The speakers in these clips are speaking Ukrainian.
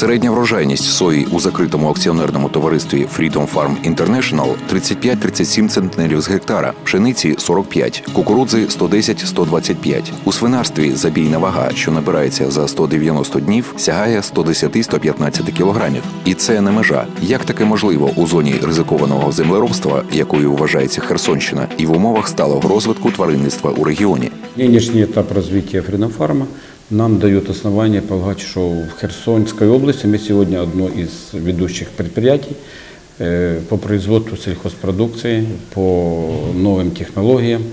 Середня врожайність сої у закритому акціонерному товаристві Freedom Farm International 35-37 центнерів з гектара, пшениці 45, кукурудзи 110-125. У свинарстві забійна вага, що набирається за 190 днів, сягає 110-115 кілограмів. І це не межа. Як таке можливо у зоні ризикованого землеробства, якою вважається Херсонщина, і в умовах сталого розвитку тваринництва у регіоні? Этап развития Freedom Farm нам дает основание полагать, что в Херсонской области мы сегодня одно из ведущих предприятий э, по производству сельхозпродукции, по новым технологиям,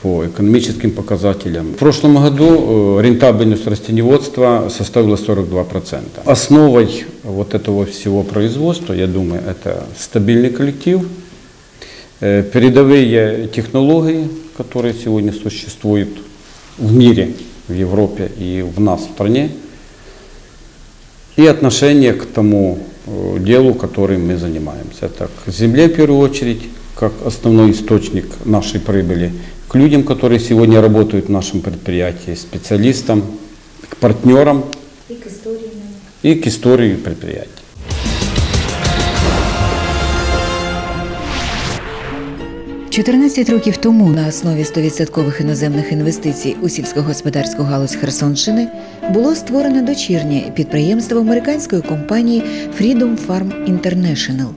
по экономическим показателям. В прошлом году э, рентабельность растениеводства составила 42%. Основой вот этого всего производства, я думаю, это стабильный коллектив, э, передовые технологии, которые сегодня существуют в мире, в Европе и в нас, в стране, и отношение к тому э, делу, которым мы занимаемся. Это к земле в первую очередь, как основной источник нашей прибыли, к людям, которые сегодня работают в нашем предприятии, специалистам, к партнерам І к історії. и к истории предприятия. – 14 років тому на основі 100% іноземних інвестицій у сільськогосподарську галузь Херсонщини було створено дочірнє підприємство американської компанії Freedom Farm International.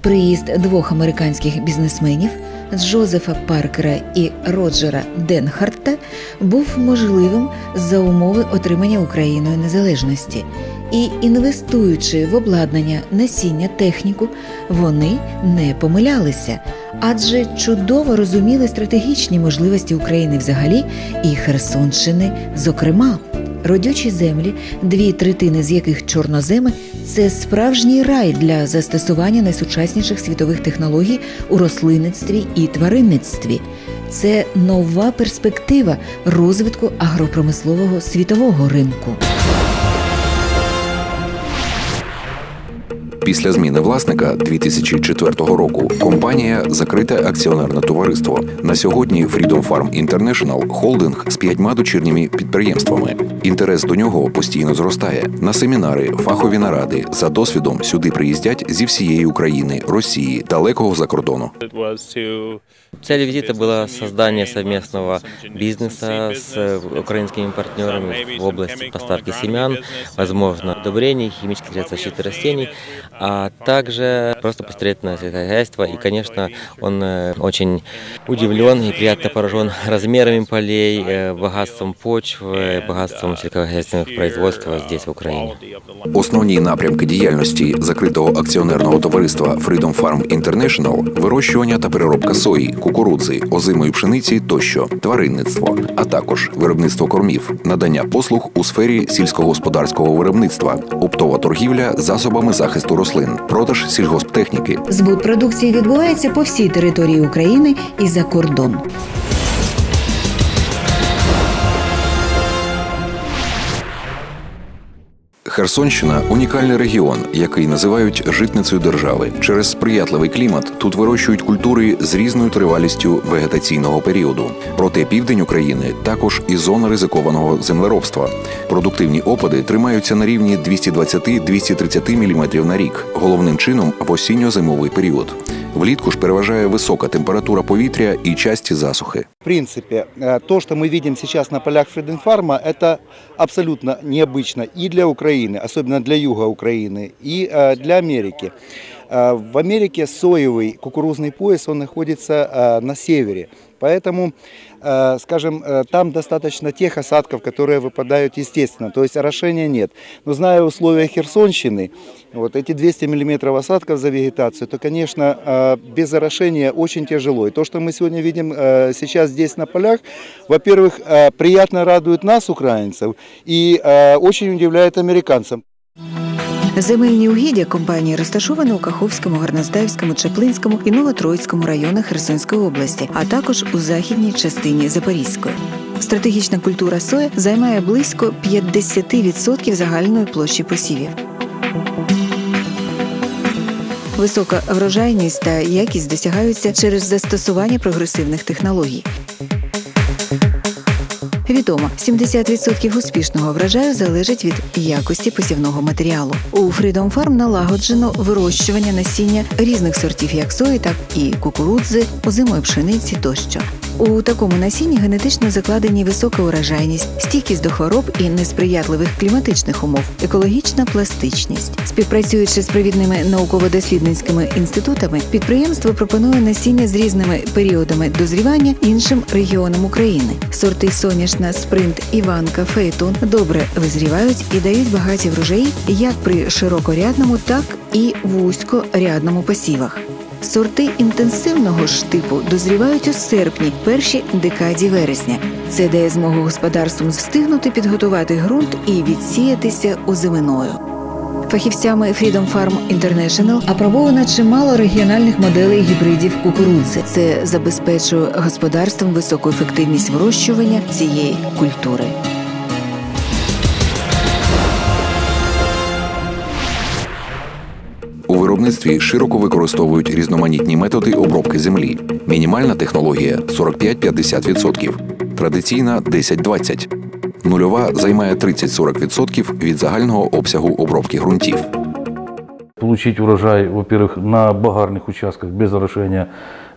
Приїзд двох американських бізнесменів Джозефа Паркера і Роджера Денхарта був можливим за умови отримання Україною незалежності. І інвестуючи в обладнання, насіння, техніку, вони не помилялися, адже чудово розуміли стратегічні можливості України взагалі і Херсонщини, зокрема. Родючі землі, дві третини з яких чорноземи, це справжній рай для застосування найсучасніших світових технологій у рослинництві і тваринництві. Це нова перспектива розвитку агропромислового світового ринку. Після зміни власника 2004 року компанія закрите акціонерне товариство. На сьогодні Freedom Farm International – холдинг з п'ятьма дочірніми підприємствами. Інтерес до нього постійно зростає. На семінари, фахові наради за досвідом сюди приїздять зі всієї України, Росії, далекого за кордону. It was to Цель визита была создание совместного бизнеса с э, украинскими партнерами в области поставки семян, возможно, удобрений, химических средств защиты растений, а также просто посмотреть на сельскохозяйство. И, конечно, он э, очень удивлен и приятно поражен размерами полей, э, богатством почв, э, богатством сельскохозяйственных производства здесь, в Украине. Основні напрямки діяльності закритого акціонерного товариства Freedom Farm International – вирощування та переробка сої, кукурудзи, озимої пшениці тощо, тваринництво, а також виробництво кормів, надання послуг у сфері сільськогосподарського виробництва, оптова торгівля засобами захисту рослин, продаж сільгосптехніки, Збут продукції відбувається по всій території України і за кордон. Херсонщина унікальний регіон, який називають житницею держави. Через сприятливий клімат тут вирощують культури з різною тривалістю вегетаційного періоду. Проте південь України також і зона ризикованого землеробства. Продуктивні опади тримаються на рівні 220-230 мм на рік, головним чином в осінньо-зимовий період. Влітку ж переважає висока температура повітря і часті засухи. В принципе, э, то, что мы видим сейчас на полях Фриденфарма, это абсолютно необычно и для Украины, особенно для юга Украины, и э, для Америки. Э, В Америке соевый кукурузный пояс, он находится э, на севере. Поэтому, э, скажем, там достаточно тех осадков, которые выпадают естественно, то есть орошения нет. Но зная условия Херсонщины, вот эти 200 миллиметров осадков за вегетацию, то, конечно, без орошения очень тяжело. И то, что мы сегодня видим сейчас здесь на полях, во-первых, приятно радует нас, украинцев, и очень удивляет американцев. Земельні угіддя компанії розташовані у Каховському, Гарназдаївському, Чаплинському і Новотроїцькому районах Херсонської області, а також у західній частині Запорізької. Стратегічна культура соя займає близько 50% загальної площі посівів. Висока врожайність та якість досягаються через застосування прогресивних технологій. Відомо, 70% успішного врожаю залежить від якості посівного матеріалу. У Freedom Farm налагоджено вирощування насіння різних сортів як сої, так і кукурудзи, озимої пшениці тощо. У такому насінні генетично закладені висока урожайність, стійкість до хвороб і несприятливих кліматичних умов, екологічна пластичність. Співпрацюючи з провідними науково-дослідницькими інститутами, підприємство пропонує насіння з різними періодами дозрівання іншим регіонам України. Сорти соняшна, спринт, іванка, Фейтун добре визрівають і дають багаті врожаї як при широкорядному, так і вузькорядному посівах. Сорти інтенсивного ж типу дозрівають у серпні, першій декаді вересня. Це дає змогу господарствам встигнути підготувати ґрунт і відсіятися озиминою. Фахівцями Freedom Farm International апробовано чимало регіональних моделей гібридів кукурудзи. Це забезпечує господарствам високу ефективність вирощування цієї культури. У виробництві широко використовують різноманітні методи обробки землі. Мінімальна технологія 45-50%, традиційна 10-20%. Нульова займає 30-40% від загального обсягу обробки ґрунтів. Получить урожай, во-первых, на багарных участках без орошения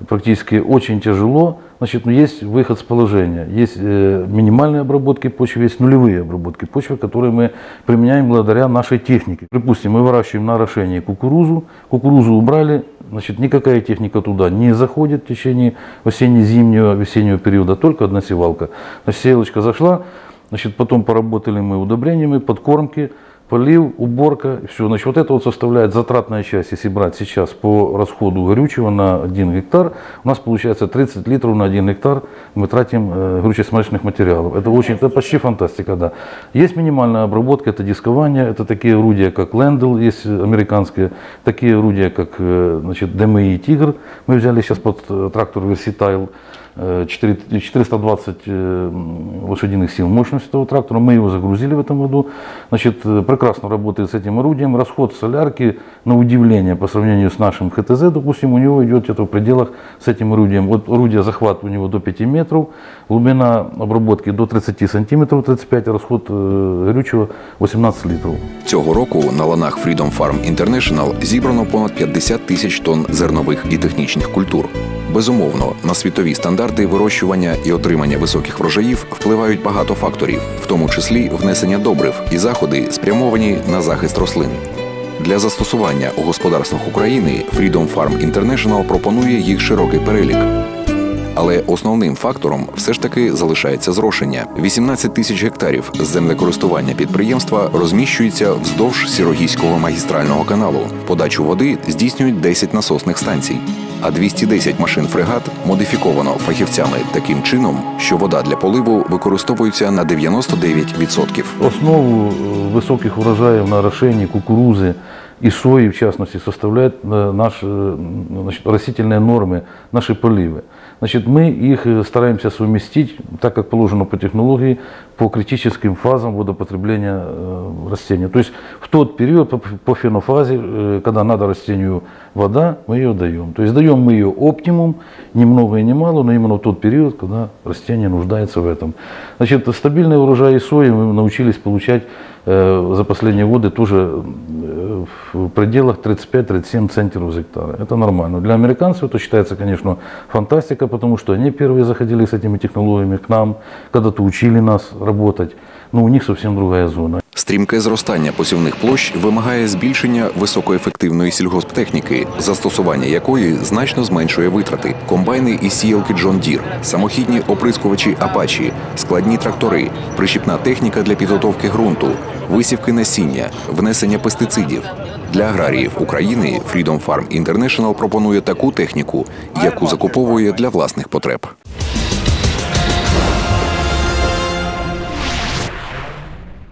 практически очень тяжело. Значит, ну, есть выход с положения. Есть э, минимальные обработки почвы, есть нулевые обработки почвы, которые мы применяем благодаря нашей технике. Допустим, мы выращиваем на орошении кукурузу, кукурузу убрали, значит, никакая техника туда не заходит в течение осенне-зимнего, весеннего периода, только одна севалка. Значит, сеялочка зашла, значит, потом поработали мы удобрениями, подкормки, полив, уборка, все. Значит, вот это вот составляет затратная часть, если брать сейчас по расходу горючего на 1 гектар, у нас получается 30 литров на 1 гектар мы тратим э, горюче-смазочных материалов. Это очень, это почти фантастика, да. Есть минимальная обработка, это дискование, это такие орудия, как Лендл, есть американские, такие орудия, как э, значит, DMI Тигр, мы взяли сейчас под э, трактор Versatile, 4 420 э, лошадиных сил мощность этого трактора. Мы его загрузили в этом году. Значит, э, прекрасно работает с этим орудием. Расход солярки, на удивление, по сравнению с нашим ХТЗ, допустим, у него идет где-то в пределах с этим орудием. Вот орудие захват у него до 5 метров, глубина обработки до 30 сантиметров, 35, расход э, горючего 18 литров. Цього року на ланах Freedom Farm International зібрано понад 50 тисяч тонн зернових і технічних культур. Безумовно, на світові стандарти вирощування і отримання високих врожаїв впливають багато факторів, в тому числі внесення добрив і заходи, спрямовані на захист рослин. Для застосування у господарствах України Freedom Farm International пропонує їх широкий перелік Але основним фактором все ж таки залишається зрошення. 18 тисяч гектарів з землекористування підприємства розміщується вздовж Сірогійського магістрального каналу. Подачу води здійснюють 10 насосних станцій. А 210 машин фрегат модифіковано фахівцями таким чином, що вода для поливу використовується на 99%. Основу э, высоких урожаев на орошении кукурузы и сои, в частности, составляют э, наши э, значит, растительные нормы, наши поливы. Значит, мы их э, стараемся совместить, так как положено по технологии, по критическим фазам водопотребления растения. То есть в тот период по, фенофазе, когда надо растению вода, мы ее даем. То есть даем мы ее оптимум, ни много и ни мало, но именно в тот период, когда растение нуждается в этом. Значит, стабильные урожаи сои мы научились получать за последние годы тоже в пределах 35-37 центнеров с гектара. Это нормально. Для американцев это считается, конечно, фантастика, потому что они первые заходили с этими технологиями к нам, когда-то учили нас работать. Но у них совсем другая зона. Стрімке зростання посівних площ вимагає збільшення високоефективної сільгосптехніки, застосування якої значно зменшує витрати. Комбайни і сіялки John Deere, самохідні оприскувачі Apache, складні трактори, прищіпна техніка для підготовки ґрунту, висівки насіння, внесення пестицидів. Для аграріїв України Freedom Farm International пропонує таку техніку, яку закуповує для власних потреб.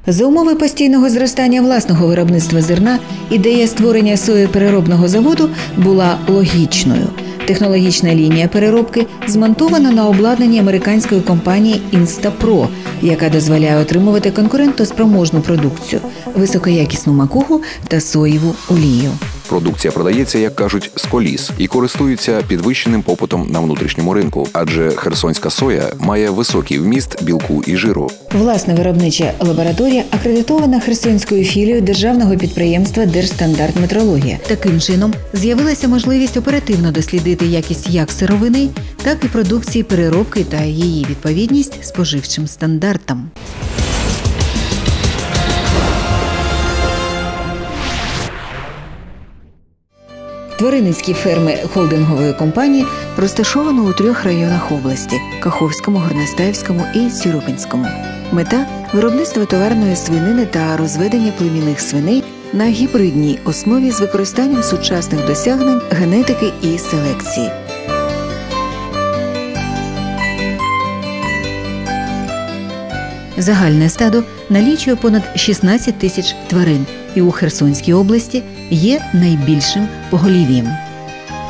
За умови постійного зростання власного виробництва зерна ідея створення соєпереробного заводу була логічною. Технологічна лінія переробки змонтована на обладнанні американської компанії Instapro, яка дозволяє отримувати конкурентоспроможну продукцію, високоякісну макуху та соєву олію. Продукція продається, як кажуть, з коліс і користується підвищеним попитом на внутрішньому ринку, адже херсонська соя має високий вміст білку і жиру. Власна виробнича лабораторія акредитована Херсонською філією державного підприємства Держстандарт Метрологія. Таким чином з'явилася можливість оперативно дослідити якість як сировини, так і продукції переробки та її відповідність споживчим стандартам. Тваринницькі ферми холдингової компанії розташовано у трьох районах області: Каховському, Горностаївському і Сіропинському. Мета виробництво товарної свинини та розведення племінних свиней на гібридній основі з використанням сучасних досягнень генетики і селекції. Загальне стадо налічує понад 16 тисяч тварин і у Херсонській області є найбільшим поголів'ям.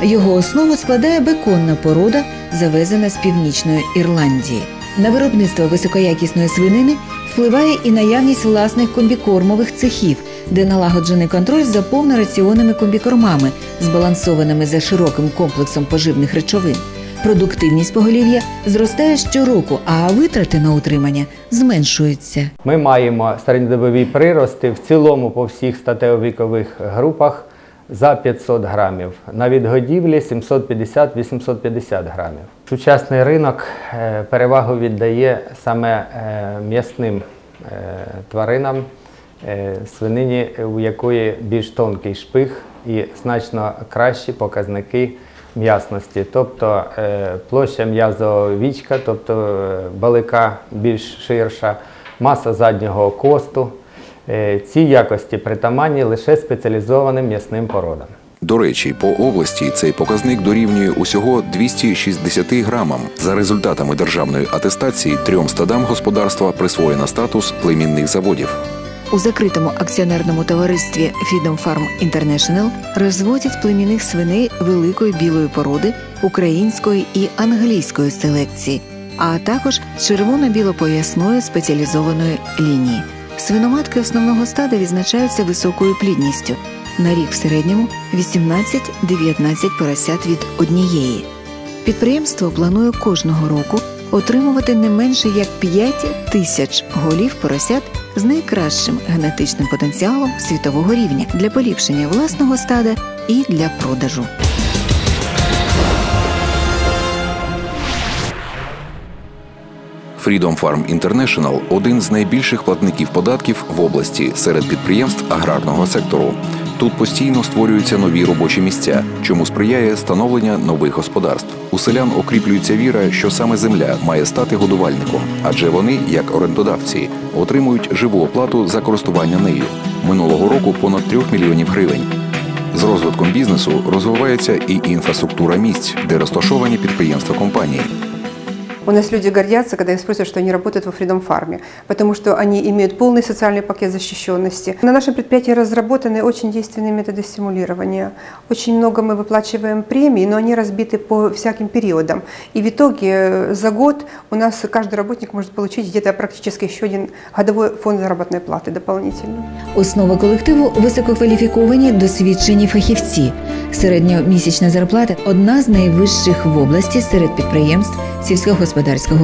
Його основу складає беконна порода, завезена з північної Ірландії. На виробництво високоякісної свинини впливає і наявність власних комбікормових цехів, де налагоджений контроль за повнораціонними комбікормами, збалансованими за широким комплексом поживних речовин. Продуктивність поголів'я зростає щороку, а витрати на утримання зменшуються. Ми маємо середньодобові прирости в цілому по всіх статево-вікових групах за 500 грамів. На відгодівлі 750-850 грамів. Сучасний ринок е, перевагу віддає саме е, м'ясним е, тваринам, свинині, у якої більш тонкий шпих і значно кращі показники м'ясності. Тобто е, площа м'язового вічка, тобто е, балика більш ширша, маса заднього косту. Е, Ці якості притаманні лише спеціалізованим м'ясним породам. До речі, по області цей показник дорівнює усього 260 грамам. За результатами державної атестації трьом стадам господарства присвоєно статус племінних заводів. У закритому акціонерному товаристві Freedom Farm International розводять племінних свиней великої білої породи української і англійської селекції, а також червоно-білопоясної спеціалізованої лінії. Свиноматки основного стада відзначаються високою плідністю. На рік в середньому 18-19 поросят від однієї. Підприємство планує кожного року отримувати не менше як 5 тисяч голів поросят з найкращим генетичним потенціалом світового рівня для поліпшення власного стада і для продажу. Freedom Farm International – один з найбільших платників податків в області серед підприємств аграрного сектору. Тут постійно створюються нові робочі місця, чому сприяє становлення нових господарств. У селян окріплюється віра, що саме земля має стати годувальником, адже вони, як орендодавці, отримують живу оплату за користування нею. Минулого року понад 3 мільйонів гривень. З розвитком бізнесу розвивається і інфраструктура місць, де розташовані підприємства компанії. У нас люди гордятся, когда их спросят, что они работают во Freedom Farm, потому что они имеют полный социальный пакет защищенности. На нашем предприятии разработаны очень действенные методы стимулирования. Очень много мы выплачиваем премии, но они разбиты по всяким периодам. И в итоге э, за год у нас каждый работник может получить где-то практически еще один годовой фонд заработной платы дополнительно. Основа колективу висококваліфіковані досвідчені фахівці. Середньомісячна зарплата одна з найвищих в області серед підприємств сільськогосподарського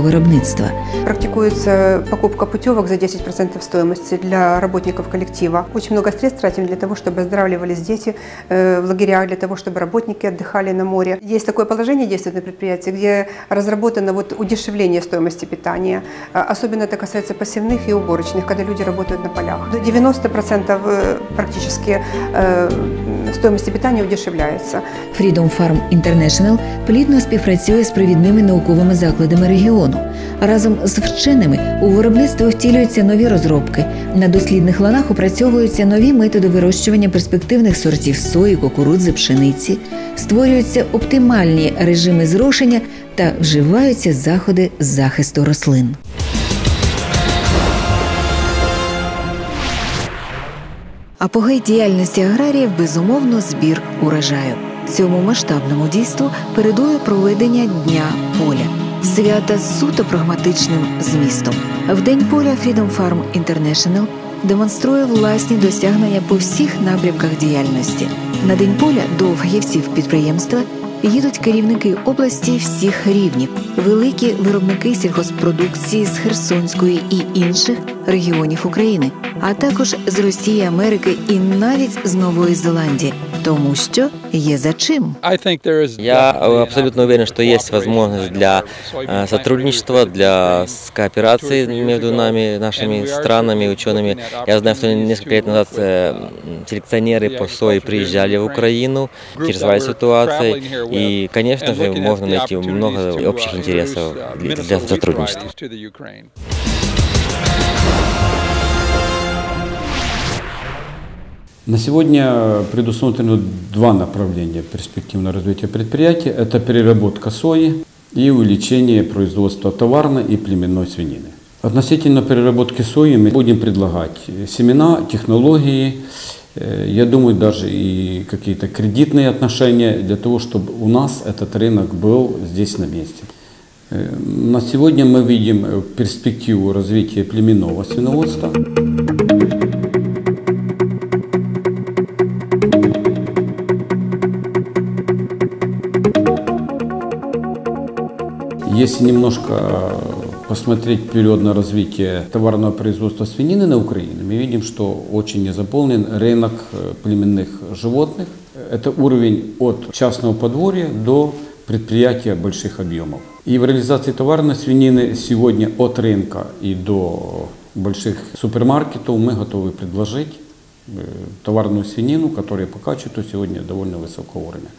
виробництва. Практикуется покупка путевок за 10% стоимости для работников коллектива. Очень много средств тратим для того, чтобы оздоравливались дети э, в лагерях, для того, чтобы работники отдыхали на море. Есть такое положение действует на предприятии, где разработано вот удешевление стоимости питания. А Особенно это касается посевных и уборочных, когда люди работают на полях. До 90% э, практически э, стоимости питания удешевляется. Freedom Farm International плідно співпрацює з провідними науковими закладами регіону. Разом з вченими у виробництво втілюються нові розробки. На дослідних ланах опрацьовуються нові методи вирощування перспективних сортів сої, кукурудзи, пшениці, створюються оптимальні режими зрошення та вживаються заходи захисту рослин. Апогей діяльності аграріїв безумовно збір урожаю. Цьому масштабному дійству передує проведення Дня поля. Свята з суто прагматичним змістом. В День поля Freedom Farm International демонструє власні досягнення по всіх напрямках діяльності. На день поля до фахівців підприємства їдуть керівники області всіх рівнів, великі виробники сільхозпродукції з Херсонської і інших регіонів України, а також з Росії, Америки і навіть з Нової Зеландії, тому що є за чим. Я э, абсолютно уверен, что есть возможность для э, сотрудничества, для с- кооперации между нами, нашими странами, учеными. Я знаю, что несколько лет назад э, м, селекционеры по сое приезжали в Украину, интересовались ситуацией. И, конечно же, можно найти много общих интересов для для сотрудничества. На сегодня предусмотрено два направления перспективного развития предприятия. Это переработка сои и увеличение производства товарной и племенной свинины. Относительно переработки сои мы будем предлагать семена, технологии, э, я думаю, даже и какие-то кредитные отношения для того, чтобы у нас этот рынок был здесь на месте. Э, На сегодня мы видим э, перспективу развития племенного свиноводства. Если немножко посмотреть вперед на развитие товарного производства свинины на Украине, мы видим, что очень не заполнен рынок э, племенных животных. Это уровень от частного подворья до предприятия больших объемов. И в реализации товарной свинины сегодня от рынка и до больших супермаркетов мы готовы предложить э, товарную свинину, которая по качеству сегодня довольно высокого уровня.